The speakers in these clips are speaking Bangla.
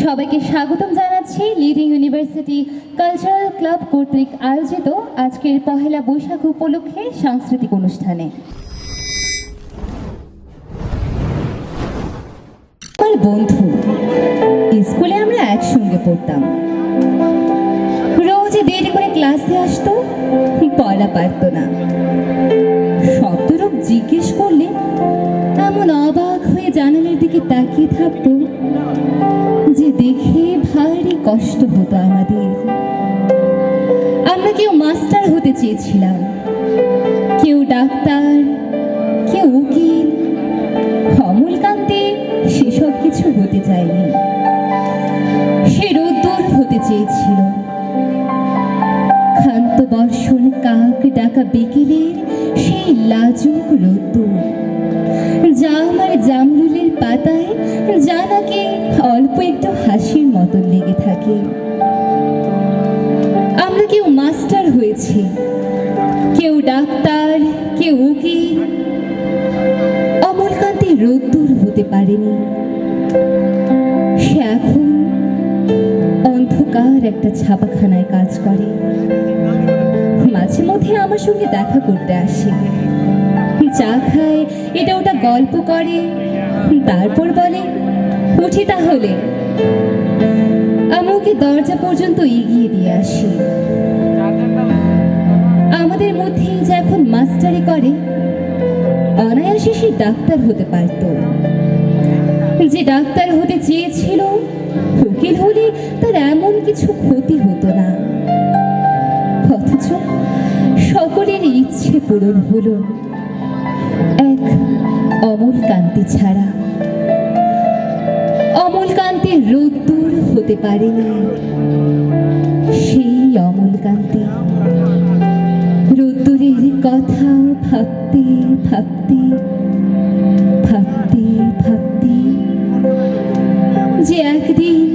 সবাইকে স্বাগতম জানাচ্ছি লিডিং ইউনিভার্সিটি কালচারাল ক্লাব কর্তৃক আয়োজিত আজকের পহেলা বৈশাখ উপলক্ষে সাংস্কৃতিক অনুষ্ঠানে। বন্ধু স্কুলে আমরা একসঙ্গে পড়তাম। রোজ দেরি করে ক্লাসে আসতো, পড়া পারতো না। শব্দরূপ জিজ্ঞেস করলে, এমন অবাক হয়ে জানালার দিকে তাকিয়ে থাকতো যে দেখে ভারী কষ্ট হতো আমাদের। আমরা কেউ মাস্টার হতে চেয়েছিলাম, কেউ ডাক্তার, কেউ উকিল। অমলকান্তে সেসব কিছু হতে চায়নি। সে রোদ্দুর হতে চেয়েছিল। ক্ষান্ত বর্ষণ, কাক ডাকা বিকেলের সেই লাজুক রোদ্দুর। যা আমার জামরুলের কেউ মাস্টার হয়েছে, কেউ ডাক্তার, কেউ উকিল। অমলকান্তি রোদ্দুর হতে পারেনি। সে এখন অন্ধকার একটা ছাপাখানায় কাজ করে। মাঝে মধ্যে আমার সঙ্গে দেখা করতে আসে। চা খায়, এটা ওটা গল্প করে। তারপর বলে, উঠি তাহলে। দরজা পর্যন্ত এগিয়ে দিয়ে আসি। আমাদের মধ্যেই যে এখন মাস্টারি করে, অনায়াসে সে ডাক্তার হতে পারত। যে ডাক্তার হতে চেয়েছিল, উকিল হলে তার এমন কিছু ক্ষতি হতো না। অথচ সকলের ইচ্ছে পূরণ হলো এক অমল কান্তি ছাড়া। রোদ্দুর হতে পারেনি। সেই অমল কান্তি রোদ্দুরের কথা ভাবতে ভাবতে ভাবতে ভাবতে যে একদিন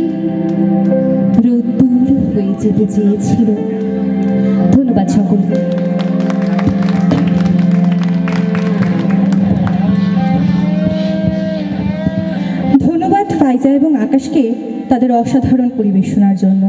রোদ্দুর হয়ে যেতে চেয়েছিল। ধন্যবাদ সকলকে। ফাইজা এবং আকাশকে তাদের অসাধারণ পরিবেশনার জন্য।